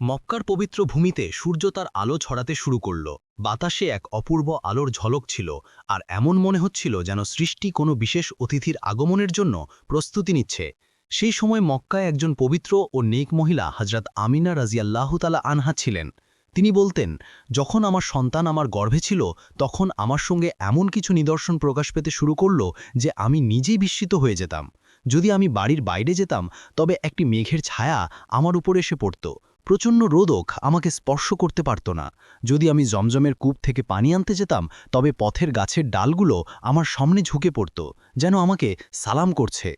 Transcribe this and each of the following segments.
মক্কার পবিত্র ভূমিতে সূর্য তার আলো ছড়াতে শুরু করল। বাতাসে এক অপূর্ব আলোর ঝলক ছিল, আর এমন মনে হচ্ছিল যেন সৃষ্টি কোনো বিশেষ অতিথির আগমনের জন্য প্রস্তুতি নিচ্ছে। সেই সময় মক্কায় একজন পবিত্র ও নেক মহিলা হজরত আমিনা রাজিয়াল্লাহতালা আনহা ছিলেন। তিনি বলতেন, যখন আমার সন্তান আমার গর্ভে ছিল, তখন আমার সঙ্গে এমন কিছু নিদর্শন প্রকাশ পেতে শুরু করল যে আমি নিজেই বিস্মিত হয়ে যেতাম। যদি আমি বাড়ির বাইরে যেতাম, তবে একটি মেঘের ছায়া আমার উপর এসে পড়ত। প্রচণ্ড রোদক আমাকে স্পর্শ করতে পারত না। যদি আমি জমজমের কূপ থেকে পানি আনতে যেতাম, তবে পথের গাছের ডালগুলো আমার সামনে ঝুঁকে পড়ত, যেন আমাকে সালাম করছে।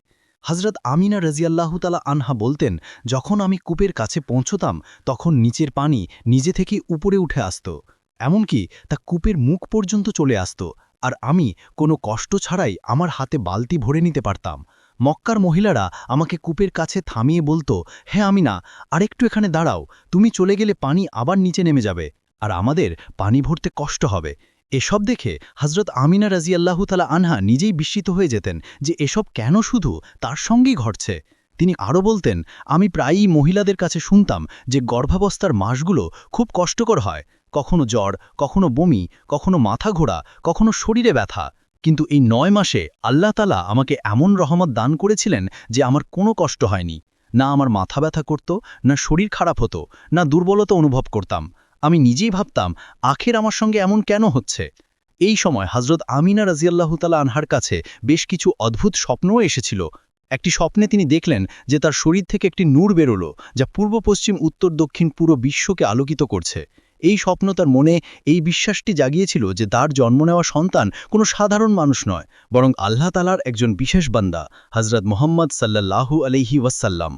হজরত আমিনা রাজিয়াল্লাহতালা আনহা বলতেন, যখন আমি কূপের কাছে পৌঁছতাম, তখন নিচের পানি নিজে থেকে উপরে উঠে আসত, এমনকি তা কূপের মুখ পর্যন্ত চলে আসত, আর আমি কোনো কষ্ট ছাড়াই আমার হাতে বালতি ভরে নিতে পারতাম। মক্কার মহিলারা আমাকে কূপের কাছে থামিয়ে বলতো হ্যাঁ আমি না আরেকটু এখানে দাঁড়াও, তুমি চলে গেলে পানি আবার নিচে নেমে যাবে, আর আমাদের পানি ভরতে কষ্ট হবে। এসব দেখে হজরত আমিনা রাজিয়াল্লাহু তালা আনহা নিজেই বিস্মিত হয়ে যেতেন যে এসব কেন শুধু তার সঙ্গেই ঘটছে। তিনি আরও বলতেন, আমি প্রায়ই মহিলাদের কাছে শুনতাম যে গর্ভাবস্থার মাসগুলো খুব কষ্টকর হয়। কখনো জ্বর, কখনো বমি, কখনো মাথা ঘোরা, কখনো শরীরে ব্যথা। কিন্তু এই নয় মাসে আল্লাহ তালা আমাকে এমন রহমত দান করেছিলেন যে আমার কোনো কষ্ট হয়নি। না আমার মাথা ব্যথা করত, না শরীর খারাপ হতো, না দুর্বলতা অনুভব করতাম। আমি নিজেই ভাবতাম, আখের আমার সঙ্গে এমন কেন হচ্ছে? এই সময় হজরত আমিনা রাজিয়াল্লাহতালা আনহার কাছে বেশ কিছু অদ্ভুত স্বপ্নও এসেছিল। একটি স্বপ্নে তিনি দেখলেন যে তার শরীর থেকে একটি নূর বেরোলো, যা পূর্ব পশ্চিম উত্তর দক্ষিণ পুরো বিশ্বকে আলোকিত করছে। এই স্বপ্ন তার মনে এই বিশ্বাসটি জাগিয়েছিল যে তার জন্ম নেওয়া সন্তান কোনো সাধারণ মানুষ নয়, বরং আল্লাহ তালার একজন বিশেষ বান্দা হজরত মোহাম্মদ সাল্লাল্লাহু আলহি ওয়াসাল্লাম।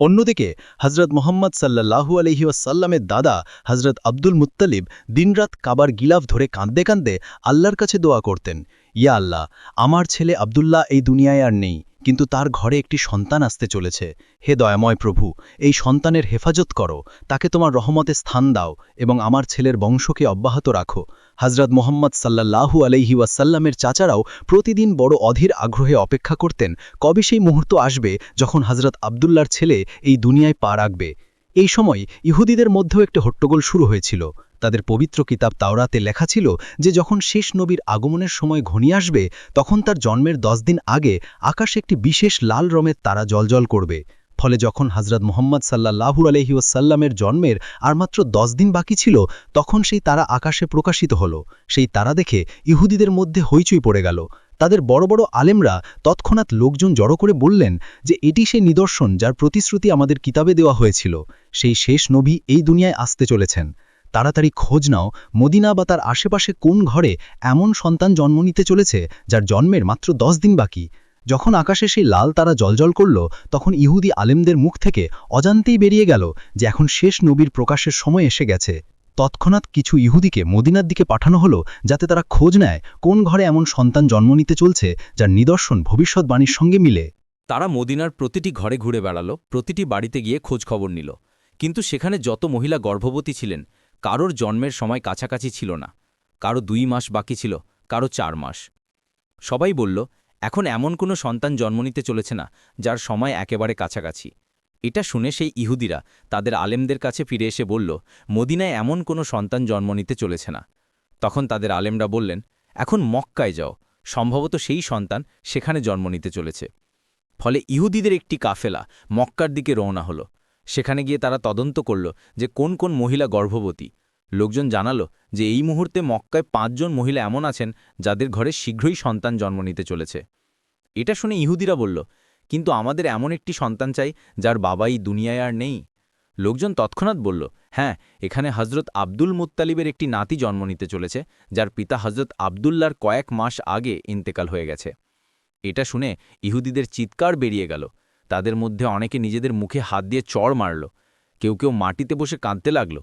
অন্যদিকে হজরত মোহাম্মদ সাল্লাল্লাহু আলহি ওয়াসাল্লামের দাদা হজরত আব্দুল মুত্তালিব, দিনরাত কাবার গিলাফ ধরে কাঁদতে কাঁদতে আল্লাহর কাছে দোয়া করতেন, ইয়া আল্লাহ, আমার ছেলে আবদুল্লাহ এই দুনিয়ায় আর নেই কিন্তু তার ঘরে একটি সন্তান আসতে চলেছে। হে দয়াময় প্রভু, এই সন্তানের হেফাজত করো। তাকে তোমার রহমতে স্থান দাও এবং আমার ছেলের বংশকে অব্যাহত রাখো। হজরত মোহাম্মদ সাল্লাল্লাহু আলহি ওয়াসাল্লামের চাচারাও প্রতিদিন বড় অধীর আগ্রহে অপেক্ষা করতেন, কবে সেই মুহূর্ত আসবে যখন হজরত আবদুল্লার ছেলে এই দুনিয়ায় পা রাখবে। এই সময় ইহুদিদের মধ্যেও একটা হট্টগোল শুরু হয়েছিল। তাদের পবিত্র কিতাব তাওরাতে লেখা ছিল যে যখন শেষ নবীর আগমনের সময় ঘনিয়ে আসবে, তখন তার জন্মের দশ দিন আগে আকাশে একটি বিশেষ লাল রঙের তারা জলজল করবে। ফলে যখন হজরত মোহাম্মদ সাল্লাহু আলহিউসাল্লামের জন্মের আর মাত্র দশ দিন বাকি ছিল, তখন সেই তারা আকাশে প্রকাশিত হল। সেই তারা দেখে ইহুদিদের মধ্যে হইচই পড়ে গেল। তাদের বড় বড় আলেমরা তৎক্ষণাৎ লোকজন জড়ো করে বললেন যে এটি সেই নিদর্শন যার প্রতিশ্রুতি আমাদের কিতাবে দেওয়া হয়েছিল। সেই শেষ নবী এই দুনিয়ায় আসতে চলেছেন। তাড়াতাড়ি খোঁজ নাও, মদিনা বা তার আশেপাশে কোন ঘরে এমন সন্তান জন্ম নিতে চলেছে, যার জন্মের মাত্র দশ দিন বাকি। যখন আকাশে সেই লাল তারা জলজল করল, তখন ইহুদি আলেমদের মুখ থেকে অজান্তেই বেরিয়ে গেল যে এখন শেষ নবীর প্রকাশের সময় এসে গেছে। তৎক্ষণাৎ কিছু ইহুদিকে মদিনার দিকে পাঠানো হলো, যাতে তারা খোঁজ নেয় কোন ঘরে এমন সন্তান জন্ম নিতে চলছে, যার নিদর্শন ভবিষ্যৎবাণীর সঙ্গে মিলে। তারা মদিনার প্রতিটি ঘরে ঘুরে বেড়ালো, প্রতিটি বাড়িতে গিয়ে খোঁজ খবর নিল। কিন্তু সেখানে যত মহিলা গর্ভবতী ছিলেন কারোর জন্মের সময় কাছাকাছি ছিল না। কারও দুই মাস বাকি ছিল, কারও চার মাস। সবাই বলল, এখন এমন কোনো সন্তান জন্ম নিতে চলেছে না, যার সময় একেবারে কাছাকাছি। এটা শুনে সেই ইহুদিরা তাদের আলেমদের কাছে ফিরে এসে বলল, মদিনায় এমন কোনো সন্তান জন্ম নিতে চলেছে না। তখন তাদের আলেমরা বললেন, এখন মক্কায় যাও। সম্ভবত সেই সন্তান সেখানে জন্ম নিতে চলেছে। ফলে ইহুদিদের একটি কাফেলা মক্কার দিকে রওনা হলো। সেখানে গিয়ে তারা তদন্ত করল যে কোন কোন মহিলা গর্ভবতী। লোকজন জানালো যে এই মুহূর্তে মক্কায় পাঁচজন মহিলা এমন আছেন যাদের ঘরে শীঘ্রই সন্তান জন্ম নিতে চলেছে। এটা শুনে ইহুদিরা বলল, কিন্তু আমাদের এমন একটি সন্তান চাই যার বাবাই দুনিয়ায় আর নেই। লোকজন তৎক্ষণাৎ বলল হ্যাঁ এখানে হজরত আব্দুল মুত্তালিবের একটি নাতি জন্ম নিতে চলেছে, যার পিতা হজরত আবদুল্লার কয়েক মাস আগে ইন্তেকাল হয়ে গেছে। এটা শুনে ইহুদিদের চিৎকার বেরিয়ে গেল। তাদের মধ্যে অনেকে নিজেদের মুখে হাত দিয়ে চড় মারল। কেউ কেউ মাটিতে বসে কাঁদতে লাগল।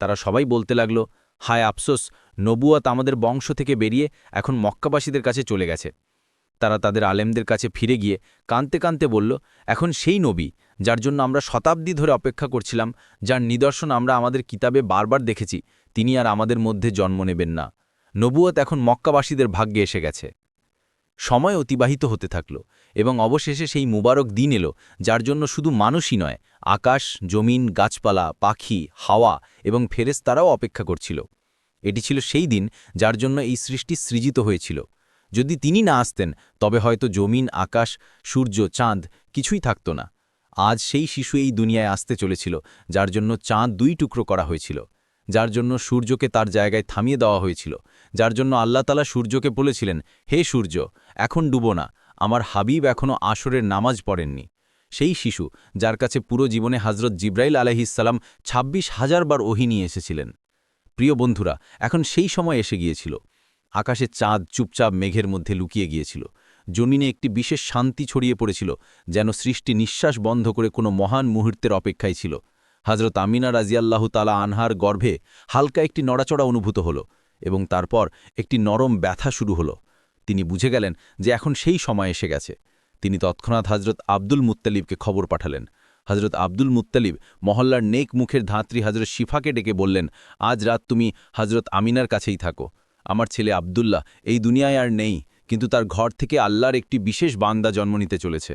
তারা সবাই বলতে লাগল, হায় আফসোস নবুয়াত আমাদের বংশ থেকে বেরিয়ে এখন মক্কাবাসীদের কাছে চলে গেছে। তারা তাদের আলেমদের কাছে ফিরে গিয়ে কাঁদতে কাঁদতে বলল, এখন সেই নবী, যার জন্য আমরা শতাব্দী ধরে অপেক্ষা করছিলাম, যার নিদর্শন আমরা আমাদের কিতাবে বারবার দেখেছি, তিনি আর আমাদের মধ্যে জন্ম নেবেন না। নবুয়ত এখন মক্কাবাসীদের ভাগ্যে এসে গেছে। সময় অতিবাহিত হতে থাকল এবং অবশেষে সেই মুবারক দিন এলো, যার জন্য শুধু মানুষই নয়, আকাশ, জমিন, গাছপালা, পাখি, হাওয়া এবং ফেরেশতারাও অপেক্ষা করছিল। এটি ছিল সেই দিন যার জন্য এই সৃষ্টি সৃজিত হয়েছিল। যদি তিনি না আসতেন, তবে হয়তো জমিন, আকাশ, সূর্য, চাঁদ কিছুই থাকত না। আজ সেই শিশু এই দুনিয়ায় আসতে চলেছিল, যার জন্য চাঁদ দুই টুকরো করা হয়েছিল, যার জন্য সূর্যকে তার জায়গায় থামিয়ে দেওয়া হয়েছিল। যার জন্য আল্লাহ তালা সূর্যকে বলেছিলেন, হে সূর্য, এখন ডুবো না, আমার হাবিব এখনও আসরের নামাজ পড়েননি। সেই শিশু, যার কাছে পুরো জীবনে হজরত জিব্রাইল আলহিসাল্লাম ২৬ হাজার বার ওহি নিয়ে এসেছিলেন। প্রিয় বন্ধুরা, এখন সেই সময় এসে গিয়েছিল। আকাশে চাঁদ চুপচাপ মেঘের মধ্যে লুকিয়ে গিয়েছিল। জমিনে একটি বিশেষ শান্তি ছড়িয়ে পড়েছিল, যেন সৃষ্টি নিঃশ্বাস বন্ধ করে কোনো মহান মুহূর্তের অপেক্ষায় ছিল। হজরত আমিনা রাজিয়াল্লাহু তালা আনহার গর্ভে হালকা একটি নড়াচড়া অনুভূত হল। এবং তারপর একটি নরম ব্যথা শুরু হলো। তিনি বুঝে গেলেন যে এখন সেই সময় এসে গেছে। তিনি তৎক্ষণাৎ হজরত আব্দুল মুত্তালিবকে খবর পাঠালেন। হজরত আব্দুল মুত্তালিব মহল্লার নেক মুখের ধাত্রী হজরত শিফাকে ডেকে বললেন, আজ রাত তুমি হজরত আমিনার কাছেই থাকো। আমার ছেলে আবদুল্লাহ এই দুনিয়ায় আর নেই, কিন্তু তার ঘর থেকে আল্লাহর একটি বিশেষ বান্দা জন্ম নিতে চলেছে।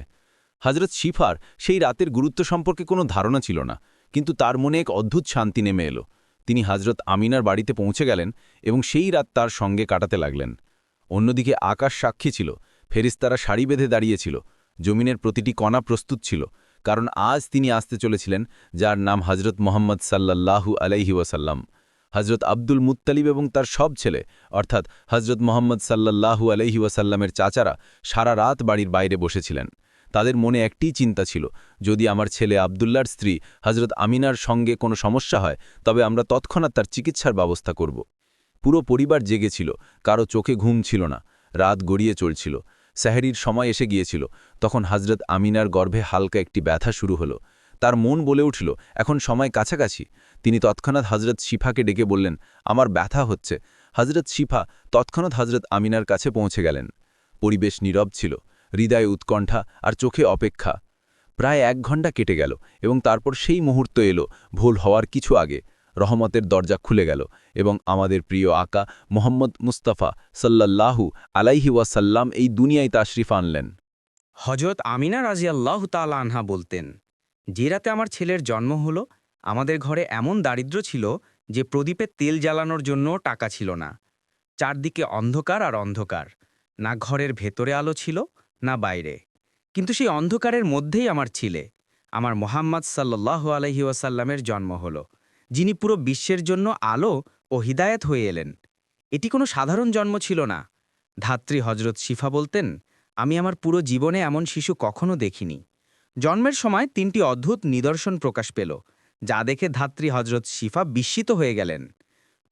হজরত শিফার সেই রাতের গুরুত্ব সম্পর্কে কোনো ধারণা ছিল না, কিন্তু তার মনে এক অদ্ভুত শান্তি নেমে এলো। তিনি হজরত আমিনার বাড়িতে পৌঁছে গেলেন এবং সেই রাত তার সঙ্গে কাটাতে লাগলেন। অন্যদিকে আকাশ সাক্ষী ছিল, ফেরিস্তারা সারি বেঁধে দাঁড়িয়েছিল জমিনের প্রতিটি কণা প্রস্তুত ছিল, কারণ আজ তিনি আসতে চলেছিলেন, যার নাম হজরত মোহাম্মদ সাল্লাল্লাহু আলাইহি ওয়াসাল্লাম। হজরত আব্দুল মুত্তালিব এবং তার সব ছেলে, অর্থাৎ হজরত মোহাম্মদ সাল্লাল্লাহু আলাইহি ওয়াসাল্লামের চাচারা সারা রাত বাড়ির বাইরে বসেছিলেন। তাদের মনে একটিই চিন্তা ছিল, যদি আমার ছেলে আবদুল্লার স্ত্রী হজরত আমিনার সঙ্গে কোনো সমস্যা হয়, তবে আমরা তৎক্ষণাৎ তার চিকিৎসার ব্যবস্থা করব। পুরো পরিবার জেগেছিল কারও চোখে ঘুম ছিল না, রাত গড়িয়ে চলছিল স্যাহারির সময় এসে গিয়েছিল, তখন হজরত আমিনার গর্ভে হালকা একটি ব্যথা শুরু হলো, তার মন বলে উঠল, এখন সময় কাছাকাছি। তিনি তৎক্ষণাৎ হজরত শিফাকে ডেকে বললেন, আমার ব্যথা হচ্ছে। হজরত শিফা তৎক্ষণাৎ হজরত আমিনার কাছে পৌঁছে গেলেন। পরিবেশ নীরব ছিল হৃদয়ে উৎকণ্ঠা আর চোখে অপেক্ষা। প্রায় এক ঘণ্টা কেটে গেল এবং তারপর সেই মুহূর্ত এলো ভুল হওয়ার কিছু আগে। রহমতের দরজা খুলে গেল এবং আমাদের প্রিয় আকা মোহাম্মদ মুস্তাফা সাল্লাল্লাহু আলাইহি ওয়াসাল্লাম এই দুনিয়ায় তাশরিফ আনলেন। হজরত আমিনা রাজিয়াল্লাহ তাল আনহা বলতেন, যে রাতে আমার ছেলের জন্ম হলো, আমাদের ঘরে এমন দারিদ্র ছিল যে প্রদীপে তেল জ্বালানোর জন্য টাকা ছিল না। চারদিকে অন্ধকার আর অন্ধকার। না ঘরের ভেতরে আলো ছিল না বাইরে। কিন্তু সেই অন্ধকারের মধ্যেই আমার ছিলে। আমার মোহাম্মদ সাল্লাহ আলহি ওয়াসাল্লামের জন্ম হলো, যিনি পুরো বিশ্বের জন্য আলো ও হিদায়ত হয়ে এলেন। এটি কোনো সাধারণ জন্ম ছিল না। ধাত্রী হজরত শিফা বলতেন, আমি আমার পুরো জীবনে এমন শিশু কখনো দেখিনি। জন্মের সময় তিনটি অদ্ভুত নিদর্শন প্রকাশ পেল, যা দেখে ধাত্রী হজরত শিফা বিস্মিত হয়ে গেলেন।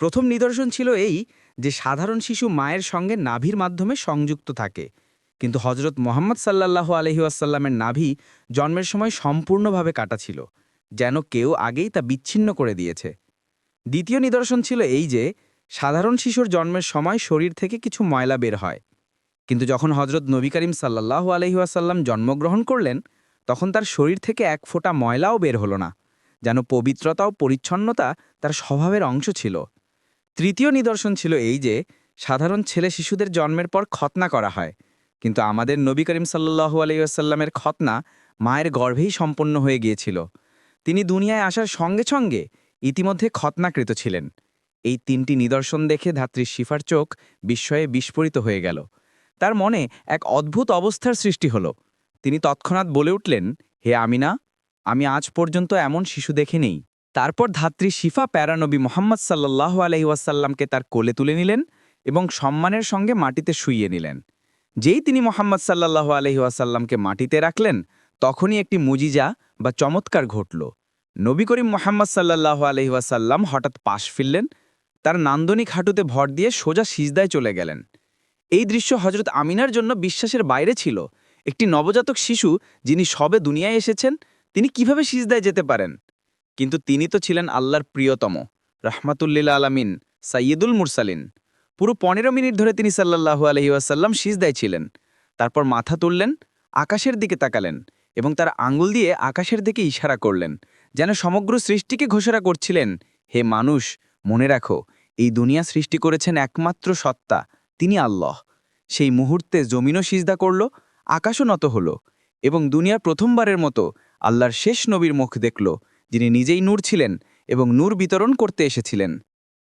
প্রথম নিদর্শন ছিল এই যে সাধারণ শিশু মায়ের সঙ্গে নাভির মাধ্যমে সংযুক্ত থাকে। কিন্তু হজরত মোহাম্মদ সাল্লাল্লাহু আলহি আসাল্লামের নাভি জন্মের সময় সম্পূর্ণভাবে কাটা ছিল, যেন কেউ আগেই তা বিচ্ছিন্ন করে দিয়েছে। দ্বিতীয় নিদর্শন ছিল এই যে, সাধারণ শিশুর জন্মের সময় শরীর থেকে কিছু ময়লা বের হয়। কিন্তু যখন হজরত নবী করিম সাল্লাহ আলহিহাসাল্লাম জন্মগ্রহণ করলেন, তখন তার শরীর থেকে এক ফোঁটা ময়লাও বের হলো না, যেন পবিত্রতা ও পরিচ্ছন্নতা তার স্বভাবের অংশ ছিল। তৃতীয় নিদর্শন ছিল এই যে, সাধারণ ছেলে শিশুদের জন্মের পর খতনা করা হয় কিন্তু আমাদের নবী করিম সাল্লাহু আলহিহাসাল্লামের খতনা মায়ের গর্ভেই সম্পন্ন হয়ে গিয়েছিল। তিনি দুনিয়ায় আসার সঙ্গে সঙ্গে ইতিমধ্যে খতনাকৃত ছিলেন। এই তিনটি নিদর্শন দেখে ধাত্রী শিফার চোখ বিস্ময়ে বিস্ফোরিত হয়ে গেল। তার মনে এক অদ্ভুত অবস্থার সৃষ্টি হল। তিনি তৎক্ষণাৎ বলে উঠলেন, হে আমিনা, আমি আজ পর্যন্ত এমন শিশু দেখে নেই। তারপর ধাত্রী শিফা প্যারানবী মোহাম্মদ সাল্লাহ আলহিউসাল্লামকে তার কোলে তুলে নিলেন এবং সম্মানের সঙ্গে মাটিতে শুইয়ে নিলেন। যেই তিনি মোহাম্মদ সাল্লাহ আলহিউসাল্লামকে মাটিতে রাখলেন, তখনই একটি মুজিজা বা চমৎকার ঘটল। নবী করিম মোহাম্মদ সাল্লাহ আলহিউসাল্লাম হঠাৎ পাশ ফিরলেন, তার নান্দনিক হাঁটুতে ভর দিয়ে সোজা সিজদায় চলে গেলেন। এই দৃশ্য হজরত আমিনার জন্য বিশ্বাসের বাইরে ছিল। একটি নবজাতক শিশু যিনি সবে দুনিয়ায় এসেছেন, তিনি কীভাবে সিজদায় যেতে পারেন? কিন্তু তিনি তো ছিলেন আল্লাহর প্রিয়তম রাহমাতুল্লিল আলামিন সাইয়দুল মুরসালিন। পুরো পনেরো মিনিট ধরে তিনি সাল্লাহু আলহিউসাল্লাম সিজদায় ছিলেন। তারপর মাথা তুললেন, আকাশের দিকে তাকালেন এবং তার আঙ্গুল দিয়ে আকাশের দিকে ইশারা করলেন, যেন সমগ্র সৃষ্টিকে ঘোষণা করছিলেন, হে মানুষ, মনে রাখো, এই দুনিয়া সৃষ্টি করেছেন একমাত্র সত্তা, তিনি আল্লাহ। সেই মুহূর্তে জমিনও সিজদা করল, আকাশও নত হল এবং দুনিয়ার প্রথমবারের মতো আল্লাহর শেষ নবীর মুখ দেখল, যিনি নিজেই নূর ছিলেন এবং নূর বিতরণ করতে এসেছিলেন।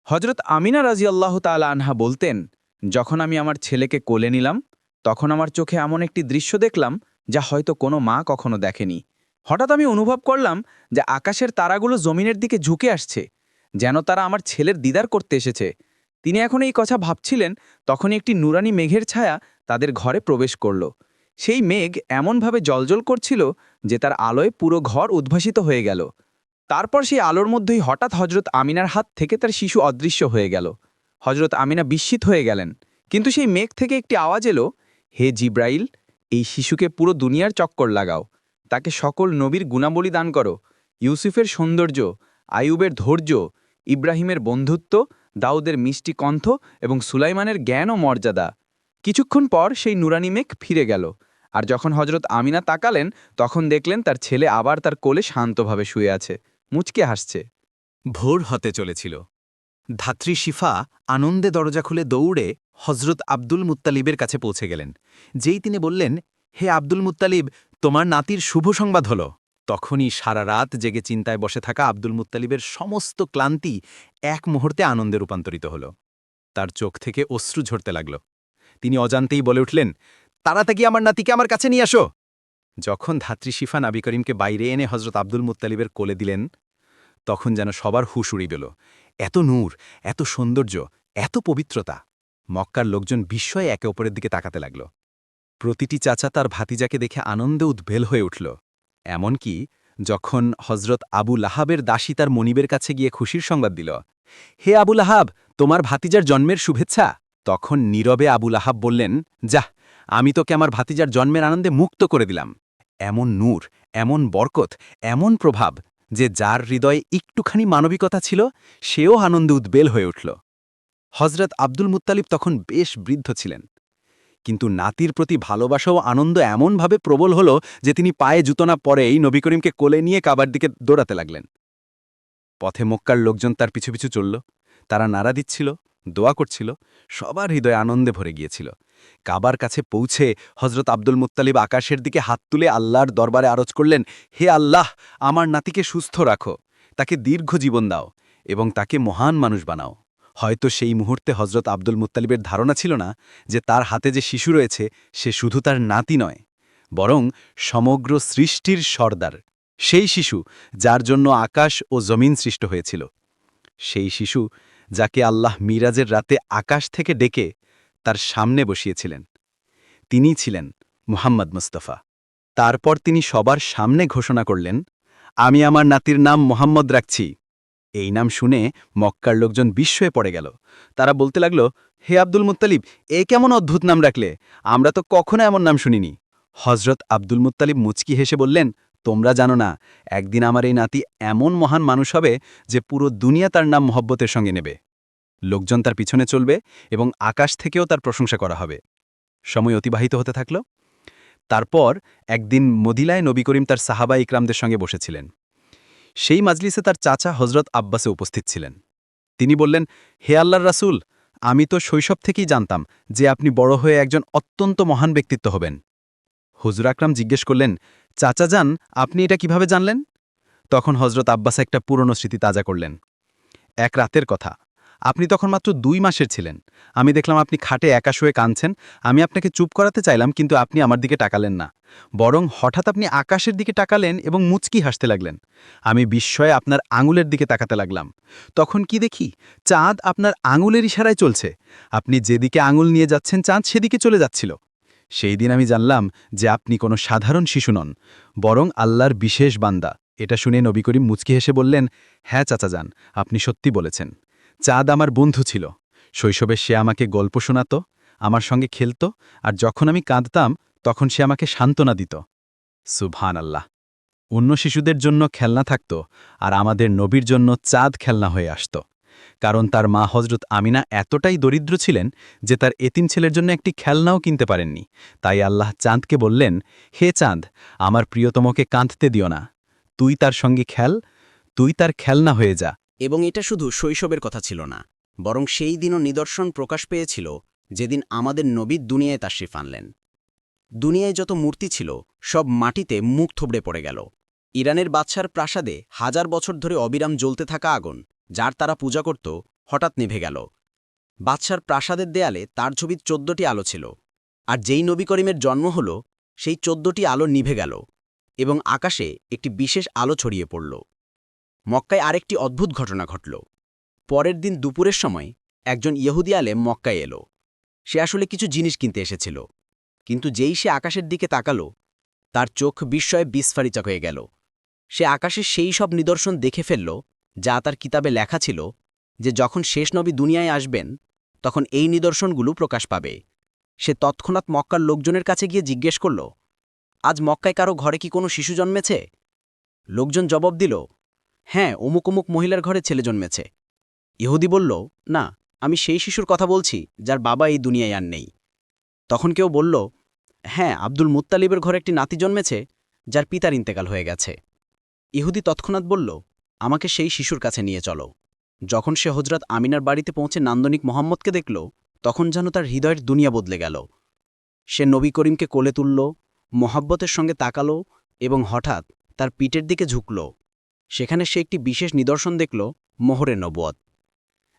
হজরত আমিনা রাজি আল্লাহ তালা আনহা বলতেন, যখন আমি আমার ছেলেকে কোলে নিলাম, তখন আমার চোখে এমন একটি দৃশ্য দেখলাম যা হয়তো কোনো মা কখনো দেখেনি। হঠাৎ আমি অনুভব করলাম যে আকাশের তারাগুলো জমিনের দিকে ঝুঁকে আসছে, যেন তারা আমার ছেলের দিদার করতে এসেছে। তিনি এখন এই কথা ভাবছিলেন, তখনই একটি নুরানি মেঘের ছায়া তাদের ঘরে প্রবেশ করল। সেই মেঘ এমনভাবে জলজল করছিল যে তার আলোয় পুরো ঘর উদ্ভাসিত হয়ে গেল। তারপর সেই আলোর মধ্যেই হঠাৎ হজরত আমিনার হাত থেকে তার শিশু অদৃশ্য হয়ে গেল। হজরত আমিনা বিস্মিত হয়ে গেলেন। কিন্তু সেই মেঘ থেকে একটি আওয়াজ এলো, হে জিব্রাইল, এই শিশুকে পুরো দুনিয়ার চক্কর লাগাও। তাকে সকল নবীর গুণাবলী দান করো। ইউসুফের সৌন্দর্য আয়ুবের ধৈর্য, ইব্রাহিমের বন্ধুত্ব, দাউদের মিষ্টি কণ্ঠ এবং সুলাইমানের জ্ঞান ও মর্যাদা। কিছুক্ষণ পর সেই নুরানি মেঘ ফিরে গেল। আর যখন হজরত আমিনা তাকালেন, তখন দেখলেন তার ছেলে আবার তার কোলে শান্তভাবে শুয়ে আছে। মুচকে হাসছে। ভোর হতে চলেছিল। ধাত্রী শিফা আনন্দে দরজা খুলে দৌড়ে হজরত আব্দুল মুত্তালিবের কাছে পৌঁছে গেলেন। যেই তিনি বললেন, হে আব্দুল মুত্তালিব, তোমার নাতির শুভ সংবাদ হল। তখনই সারা রাত জেগে চিন্তায় বসে থাকা আব্দুল মুত্তালিবের সমস্ত ক্লান্তি এক মুহূর্তে আনন্দে রূপান্তরিত হল। তার চোখ থেকে অশ্রু ঝরতে লাগল। তিনি অজান্তেই বলে উঠলেন তারা তাড়াতাড়ি আমার নাতিকে আমার কাছে নিয়ে আসো। যখন ধাত্রী শিফা নাবি করিমকে বাইরে এনে হজরত আব্দুল মুত্তালিবের কোলে দিলেন, তখন যেন সবার হুশ উড়ি গেল এত নূর, এত সৌন্দর্য, এত পবিত্রতা। মক্কার লোকজন বিস্ময়ে একে অপরের দিকে তাকাতে লাগল। প্রতিটি চাচা তার ভাতিজাকে দেখে আনন্দে উদ্ভেল হয়ে উঠল। এমনকি যখন হজরত আবু লাহাবের দাসী তার মনিবের কাছে গিয়ে খুশির সংবাদ দিল, হে আবু লাহাব, তোমার ভাতিজার জন্মের শুভেচ্ছা? তখন নীরবে আবু লাহাব বললেন, যাহ, আমি তোকে আমার ভাতিজার জন্মের আনন্দে মুক্ত করে দিলাম। এমন নূর, এমন বরকত, এমন প্রভাব যে যার হৃদয়ে একটুখানি মানবিকতা ছিল, সেও আনন্দে উদ্বেল হয়ে উঠল। হজরত আব্দুল মুত্তালিব তখন বেশ বৃদ্ধ ছিলেন। কিন্তু নাতির প্রতি ভালোবাসা ও আনন্দ এমনভাবে প্রবল হল যে তিনি পায়ে জুতো না পরেই নবী করিমকে কোলে নিয়ে কাবার দিকে দৌড়াতে লাগলেন। পথে মক্কার লোকজন তার পিছু পিছু চলল। তারা নাড়া দিচ্ছিল, দোয়া করছিল, সবার হৃদয় আনন্দে ভরে গিয়েছিল। কাবার কাছে পৌঁছে হজরত আব্দুল মুত্তালিব আকাশের দিকে হাত তুলে আল্লাহর দরবারে আরজ করলেন, হে আল্লাহ, আমার নাতিকে সুস্থ রাখো, তাকে দীর্ঘ জীবন দাও এবং তাকে মহান মানুষ বানাও। হয়তো সেই মুহূর্তে হজরত আব্দুল মুত্তালিবের ধারণা ছিল না যে তার হাতে যে শিশু রয়েছে, সে শুধু তার নাতি নয়, বরং সমগ্র সৃষ্টির সর্দার, সেই শিশু যার জন্য আকাশ ও জমিন সৃষ্ট হয়েছিল। সেই শিশু যাকে আল্লাহ মিরাজের রাতে আকাশ থেকে ডেকে তার সামনে বসিয়েছিলেন। তিনি ছিলেন মুহাম্মদ মুস্তফা। তারপর তিনি সবার সামনে ঘোষণা করলেন, আমি আমার নাতির নাম মোহাম্মদ রাখছি। এই নাম শুনে মক্কার লোকজন বিস্ময়ে পড়ে গেল। তারা বলতে লাগল, হে আব্দুল মুত্তালিব, এ কেমন অদ্ভুত নাম রাখলে? আমরা তো কখনো এমন নাম শুনিনি। হজরত আব্দুল মুত্তালিব মুচকি হেসে বললেন, তোমরা জানো না, একদিন আমার এই নাতি এমন মহান মানুষ হবে যে পুরো দুনিয়া তার নাম মহব্বতের সঙ্গে নেবে। লোকজন তার পিছনে চলবে এবং আকাশ থেকেও তার প্রশংসা করা হবে। সময় অতিবাহিত হতে থাকল। তারপর একদিন মদিলায় নবী করিম তার সাহাবা ইকরামদের সঙ্গে বসেছিলেন। সেই মাজলিসে তার চাচা হজরত আব্বাসে উপস্থিত ছিলেন। তিনি বললেন, হে আল্লাহর রাসূল, আমি তো শৈশব থেকেই জানতাম যে আপনি বড় হয়ে একজন অত্যন্ত মহান ব্যক্তিত্ব হবেন। হুজুর আকরাম জিজ্ঞেস করলেন, চাচা যান, আপনি এটা কীভাবে জানলেন? তখন হজরত আব্বাস একটা পুরনো স্মৃতি তাজা করলেন। এক রাতের কথা আপনি তখন মাত্র দুই মাসের ছিলেন। আমি দেখলাম আপনি খাটে একা শুয়ে কাঁদছেন। আমি আপনাকে চুপ করাতে চাইলাম, কিন্তু আপনি আমার দিকে টাকালেন না। বরং হঠাৎ আপনি আকাশের দিকে টাকালেন এবং মুচকি হাসতে লাগলেন। আমি বিস্ময়ে আপনার আঙুলের দিকে তাকাতে লাগলাম। তখন কি দেখি? চাঁদ আপনার আঙুলের ইশারায় চলছে। আপনি যেদিকে আঙুল নিয়ে যাচ্ছেন, চাঁদ সেদিকে চলে যাচ্ছিল। সেই দিন আমি জানলাম যে আপনি কোনো সাধারণ শিশু নন, বরং আল্লাহর বিশেষ বান্দা। এটা শুনে নবী করিম মুচকি হেসে বললেন হ্যাঁ চাচা যান, আপনি সত্যি বলেছেন। চাঁদ আমার বন্ধু ছিল। শৈশবে সে আমাকে গল্প শোনাত, আমার সঙ্গে খেলত, আর যখন আমি কাঁদতাম, তখন সে আমাকে সান্ত্বনা দিত। সুভান আল্লাহ অন্য শিশুদের জন্য খেলনা থাকত, আর আমাদের নবীর জন্য চাঁদ খেলনা হয়ে আসত। কারণ তার মা হজরত আমিনা এতটাই দরিদ্র ছিলেন যে তার এতিম ছেলের জন্য একটি খেলনাও কিনতে পারেননি। তাই আল্লাহ চাঁদকে বললেন, হে চাঁদ, আমার প্রিয়তমকে কাঁদতে দিও না। তুই তার সঙ্গে খেল, তুই তার খেলনা হয়ে যা। এবং এটা শুধু শৈশবের কথা ছিল না, বরং সেই দিনও নিদর্শন প্রকাশ পেয়েছিল যেদিন আমাদের নবী দুনিয়ায় তাশরিফ আনলেন। দুনিয়ায় যত মূর্তি ছিল, সব মাটিতে মুখ থবড়ে পড়ে গেল। ইরানের বাদশার প্রাসাদে হাজার বছর ধরে অবিরাম জ্বলতে থাকা আগুন, যার তারা পূজা করত, হঠাৎ নেভে গেল। বাদশার প্রাসাদের দেয়ালে তার ছবির চোদ্দটি আলো ছিল, আর যেই নবী করিমের জন্ম হল, সেই চোদ্দটি আলো নিভে গেল এবং আকাশে একটি বিশেষ আলো ছড়িয়ে পড়ল। মক্কায় আরেকটি অদ্ভুত ঘটনা ঘটল। পরের দিন দুপুরের সময় একজন ইহুদি আলেম মক্কায় এলো। সে আসলে কিছু জিনিস কিনতে এসেছিল। কিন্তু যেই সে আকাশের দিকে তাকালো, তার চোখ বিস্ময়ে বিস্ফারিত হয়ে গেল। সে আকাশের সেই সব নিদর্শন দেখে ফেলল, যা তার কিতাবে লেখা ছিল যে যখন শেষ নবী দুনিয়ায় আসবেন, তখন এই নিদর্শনগুলো প্রকাশ পাবে। সে তৎক্ষণাৎ মক্কার লোকজনের কাছে গিয়ে জিজ্ঞেস করল, আজ মক্কায় কারও ঘরে কি কোনো শিশু জন্মেছে? লোকজন জবাব দিল হ্যাঁ অমুক অমুক মহিলার ঘরে ছেলে জন্মেছে। ইহুদি বলল, না, আমি সেই শিশুর কথা বলছি, যার বাবা এই দুনিয়ায় আর নেই। তখন কেউ বলল হ্যাঁ আব্দুল মুত্তালিবের ঘরে একটি নাতি জন্মেছে, যার পিতার ইন্তেকাল হয়ে গেছে। ইহুদি তৎক্ষণাৎ বলল, আমাকে সেই শিশুর কাছে নিয়ে চলো। যখন সে হজরত আমিনার বাড়িতে পৌঁছে নান্দনিক মোহাম্মদকে দেখল, তখন যেন তার হৃদয়ের দুনিয়া বদলে গেল। সে নবী করিমকে কোলে তুলল, মোহাব্বতের সঙ্গে তাকালো এবং হঠাৎ তার পিঠের দিকে ঝুঁকল। সেখানে সে একটি বিশেষ নিদর্শন দেখল মোহরে নবুয়ত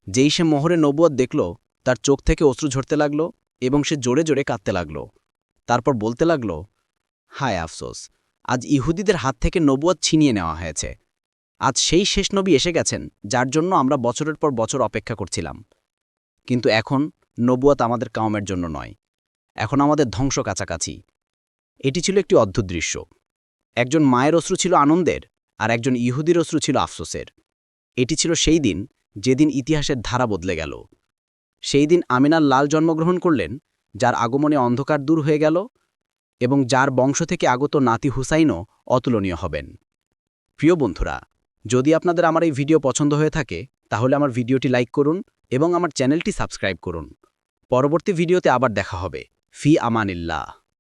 যেই সে মোহরে নবুয়ত দেখল, তার চোখ থেকে অশ্রু ঝরতে লাগল এবং সে জোরে জোরে কাঁদতে লাগল। তারপর বলতে লাগল, হায় আফসোস, আজ ইহুদিদের হাত থেকে নবুয়ত ছিনিয়ে নেওয়া হয়েছে। আজ সেই শেষ নবী এসে গেছেন, যার জন্য আমরা বছরের পর বছর অপেক্ষা করছিলাম। কিন্তু এখন নবুয়ত আমাদের কাউমের জন্য নয়। এখন আমাদের ধ্বংস কাছাকাছি। এটি ছিল একটি অদ্ভুত দৃশ্য। একজন মায়ের অশ্রু ছিল আনন্দের আর একজন ইহুদির অশ্রু ছিল আফসোসের। এটি ছিল সেই দিন যেদিন ইতিহাসের ধারা বদলে গেল। সেই দিন আমিনার লাল জন্মগ্রহণ করলেন, যার আগমনে অন্ধকার দূর হয়ে গেল এবং যার বংশ থেকে আগত নাতি হুসাইনও অতুলনীয় হবেন। প্রিয় বন্ধুরা, যদি আপনাদের আমার এই ভিডিও পছন্দ হয়ে থাকে, তাহলে আমার ভিডিওটি লাইক করুন এবং আমার চ্যানেলটি সাবস্ক্রাইব করুন। পরবর্তী ভিডিওতে আবার দেখা হবে। ফি আমানিল্লাহ।